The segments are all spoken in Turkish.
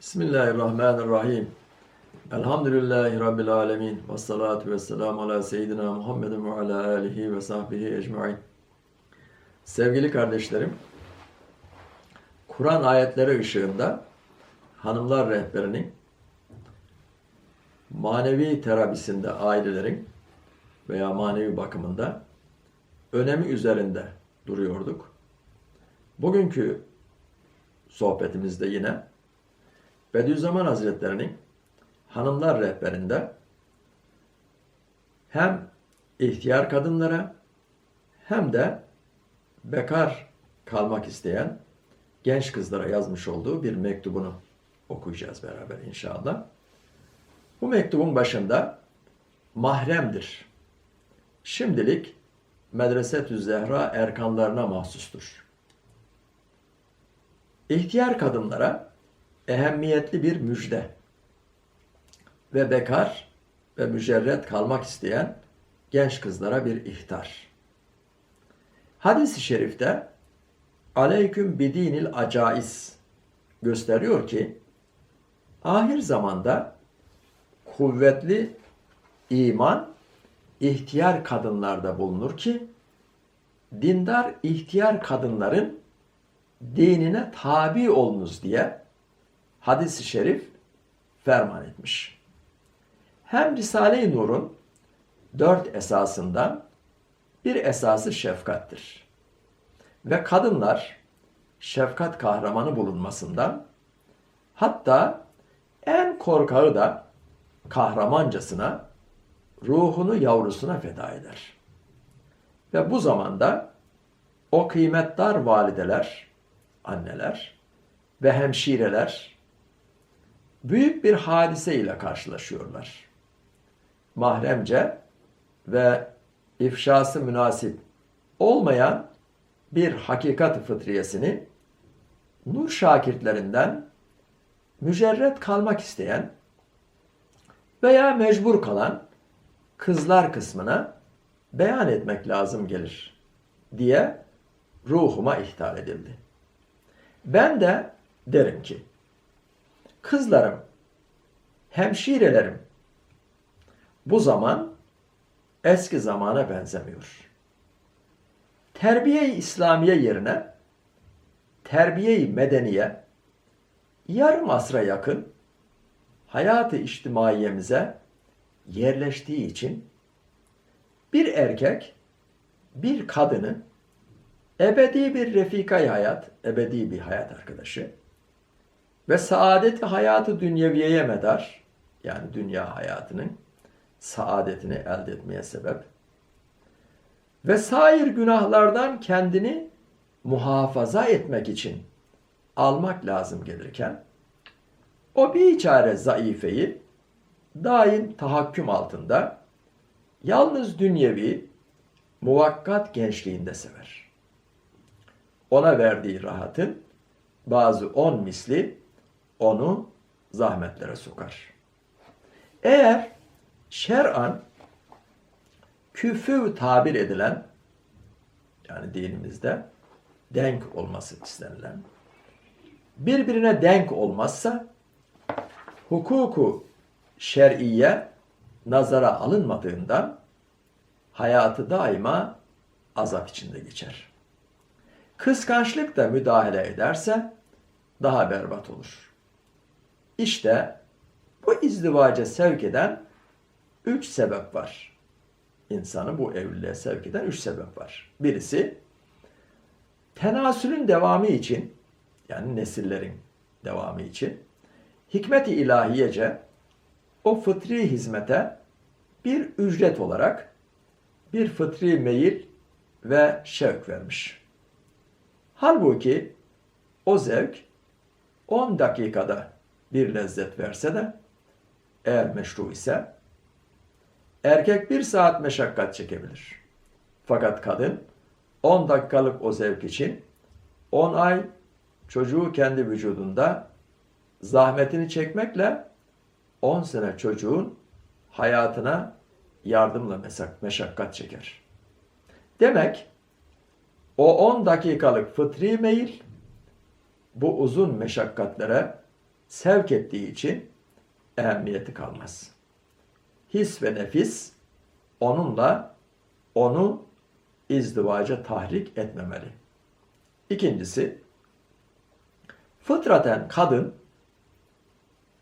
Bismillahirrahmanirrahim. Elhamdülillahi Rabbil alemin. Ve salatu ve selamu ala seyyidina Muhammedin ve ala alihi ve sahbihi ecmain. Sevgili kardeşlerim, Kur'an ayetleri ışığında hanımlar rehberinin manevi terapisinde ailelerin veya manevi bakımında önemi üzerinde duruyorduk. Bugünkü sohbetimizde yine Bediüzzaman Hazretleri'nin hanımlar rehberinde hem ihtiyar kadınlara hem de bekar kalmak isteyen genç kızlara yazmış olduğu bir mektubunu okuyacağız beraber inşallah. Bu mektubun başında mahremdir. Şimdilik Medresetü Zehra erkanlarına mahsustur. İhtiyar kadınlara ehemmiyetli bir müjde ve bekar ve mücerret kalmak isteyen genç kızlara bir ihtar. Hadis-i şerifte aleyküm bidinil acais gösteriyor ki ahir zamanda kuvvetli iman ihtiyar kadınlarda bulunur ki dindar ihtiyar kadınların dinine tabi olunuz diye hadis-i şerif ferman etmiş. Hem Risale-i Nur'un dört esasından bir esası şefkattir. Ve kadınlar şefkat kahramanı bulunmasından hatta en korkağı da kahramancasına ruhunu yavrusuna feda eder. Ve bu zamanda o kıymetdar valideler, anneler ve hemşireler büyük bir hadise ile karşılaşıyorlar. Mahremce ve ifşası münasip olmayan bir hakikat fıtriyesini nur şakirtlerinden mücerret kalmak isteyen veya mecbur kalan kızlar kısmına beyan etmek lazım gelir diye ruhuma ihtar edildi. Ben de derim ki kızlarım, hemşirelerim bu zaman eski zamana benzemiyor. Terbiye-i İslamiye yerine terbiye-i medeniye yarım asra yakın hayatı içtimaiyemize yerleştiği için bir erkek bir kadını ebedi bir refikay hayat, ebedi bir hayat arkadaşı ve saadeti hayatı dünyeviyeye medar yani dünya hayatının saadetini elde etmeye sebep ve sair günahlardan kendini muhafaza etmek için almak lazım gelirken o bir çare zaifeyi daim tahakküm altında yalnız dünyevi muvakkat gençliğinde sever. Ona verdiği rahatın bazı on misli onu zahmetlere sokar. Eğer şer'an küfü tabir edilen yani dinimizde denk olması istenilen birbirine denk olmazsa hukuku şer'iye nazara alınmadığından hayatı daima azap içinde geçer. Kıskançlık da müdahale ederse daha berbat olur. İşte bu izdivaca sevk eden üç sebep var. İnsanı bu evliliğe sevk eden üç sebep var. Birisi tenasülün devamı için yani nesillerin devamı için hikmet-i ilahiyece o fıtri hizmete bir ücret olarak bir fıtri meyil ve şevk vermiş. Halbuki o zevk 10 dakikada bir lezzet verse de eğer meşru ise erkek bir saat meşakkat çekebilir. Fakat kadın 10 dakikalık o zevk için 10 ay çocuğu kendi vücudunda zahmetini çekmekle 10 sene çocuğun hayatına yardımla meşakkat çeker. Demek o 10 dakikalık fıtri meyil bu uzun meşakkatlere sevk ettiği için ehemmiyeti kalmaz. His ve nefis onunla onu izdivaca tahrik etmemeli. İkincisi, fıtraten kadın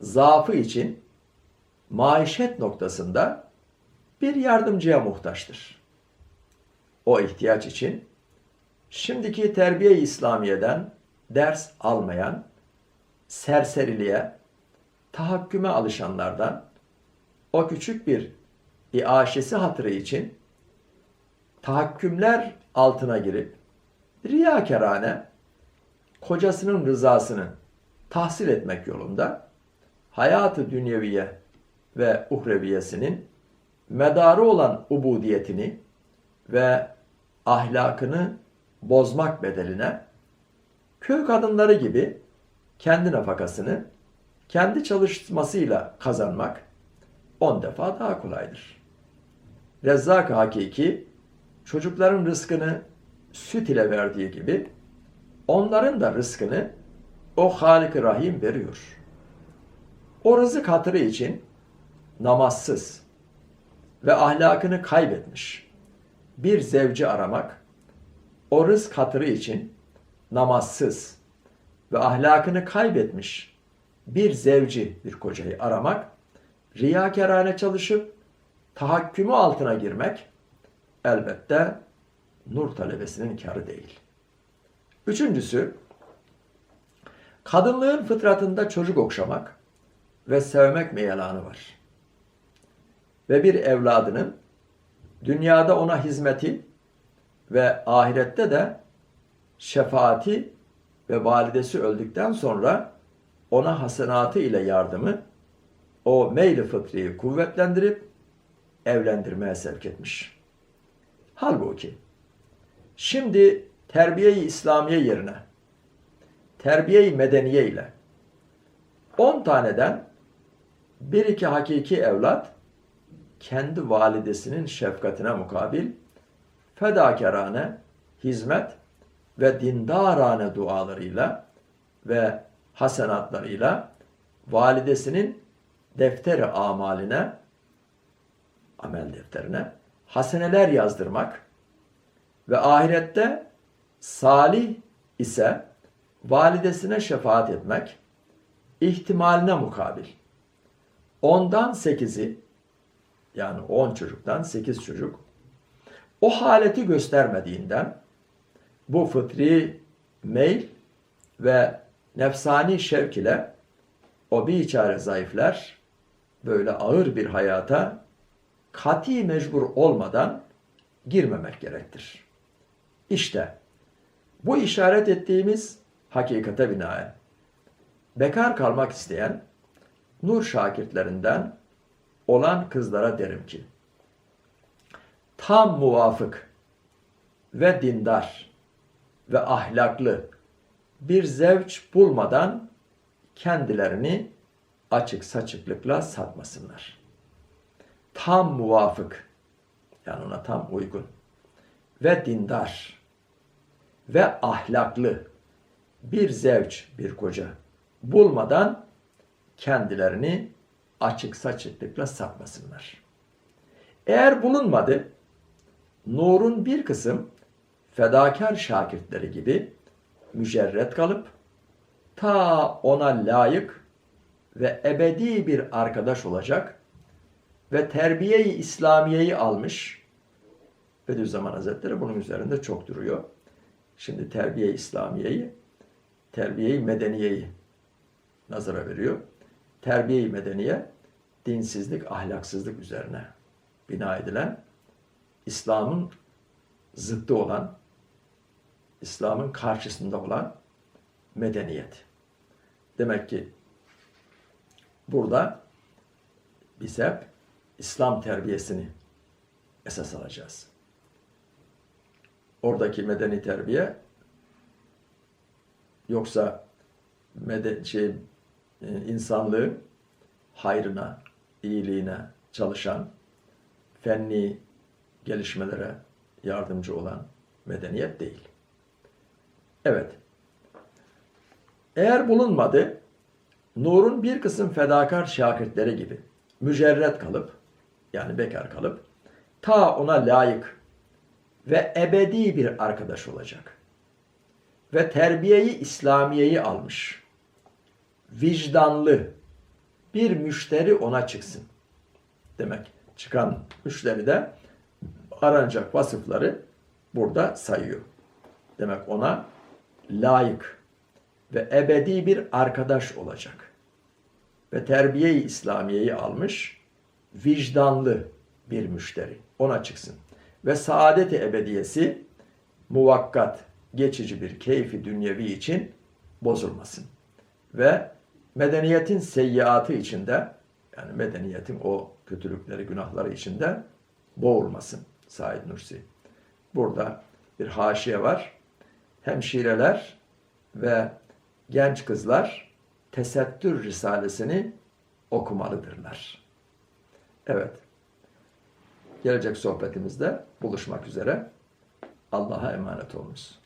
zaafı için maişet noktasında bir yardımcıya muhtaçtır. O ihtiyaç için şimdiki terbiye-i İslamiye'den ders almayan, serseriliğe, tahakküme alışanlardan o küçük bir iaşesi hatırı için tahakkümler altına girip riyakarane kocasının rızasını tahsil etmek yolunda hayatı dünyeviye ve uhreviyesinin medarı olan ubudiyetini ve ahlakını bozmak bedeline köy kadınları gibi kendi nafakasını kendi çalışmasıyla kazanmak on defa daha kolaydır. Rezzak Hakiki çocukların rızkını süt ile verdiği gibi onların da rızkını o Halik-i Rahim veriyor. O rızık hatırı için namazsız ve ahlakını kaybetmiş bir zevci aramak, o rızk hatırı için namazsız ve ahlakını kaybetmiş bir zevci, bir kocayı aramak, riyakarane çalışıp tahakkümü altına girmek elbette nur talebesinin karı değil. Üçüncüsü, kadınlığın fıtratında çocuk okşamak ve sevmek meyelanı var. Ve bir evladının dünyada ona hizmeti ve ahirette de şefaati ve validesi öldükten sonra ona hasenatı ile yardımı o meyli fıtriyi kuvvetlendirip evlendirmeye sevk etmiş. Halbuki şimdi terbiye-i İslamiye yerine terbiye-i medeniye ile 10 taneden bir iki hakiki evlat kendi validesinin şefkatine mukabil fedakarane hizmet ve dindarane dualarıyla ve hasenatlarıyla validesinin defteri amaline amel defterine haseneler yazdırmak ve ahirette salih ise validesine şefaat etmek ihtimaline mukabil. Ondan sekizi yani on çocuktan sekiz çocuk o haleti göstermediğinden bu fıtri meyl ve nefsani şevk ile o biçare zayıflar böyle ağır bir hayata kati mecbur olmadan girmemek gerektir. İşte bu işaret ettiğimiz hakikate binaen bekar kalmak isteyen nur şakirtlerinden olan kızlara derim ki tam muvafık ve dindar ve ahlaklı bir zevç bulmadan kendilerini açık saçıklıkla satmasınlar. Tam muvafık yani ona tam uygun ve dindar ve ahlaklı bir zevç bir koca bulmadan kendilerini açık saçıklıkla satmasınlar. Eğer bulunmadı, Nur'un bir kısım fedakar şakirtleri gibi mücerret kalıp ta ona layık ve ebedi bir arkadaş olacak ve terbiye-i İslamiye'yi almış. Bediüzzaman Hazretleri bunun üzerinde çok duruyor. Şimdi terbiye-i İslamiye'yi, terbiye-i medeniyeyi nazara veriyor. Terbiye-i medeniye, dinsizlik, ahlaksızlık üzerine bina edilen, İslam'ın zıttı olan, İslam'ın karşısında olan medeniyet. Demek ki burada biz hep İslam terbiyesini esas alacağız. Oradaki medeni terbiye yoksa meden şey e, insanlığı hayrına, iyiliğine çalışan, fenni gelişmelere yardımcı olan medeniyet değil. Evet. Eğer bulunmadı, Nur'un bir kısım fedakar şakirtleri gibi mücerret kalıp yani bekar kalıp ta ona layık ve ebedi bir arkadaş olacak. Ve terbiyeyi İslamiyeyi almış. Vicdanlı bir müşteri ona çıksın. Demek çıkan müşteri de aranacak vasıfları burada sayıyor. Demek ona layık ve ebedi bir arkadaş olacak. Ve terbiye-i İslamiye'yi almış, vicdanlı bir müşteri. Ona çıksın. Ve saadet-i ebediyesi muvakkat, geçici bir keyfi dünyevi için bozulmasın. Ve medeniyetin seyyiatı içinde, yani medeniyetin o kötülükleri, günahları içinde boğulmasın Said Nursi. Burada bir haşiye var. Hemşireler ve genç kızlar Tesettür Risalesini okumalıdırlar. Evet. Gelecek sohbetimizde buluşmak üzere. Allah'a emanet olunuz.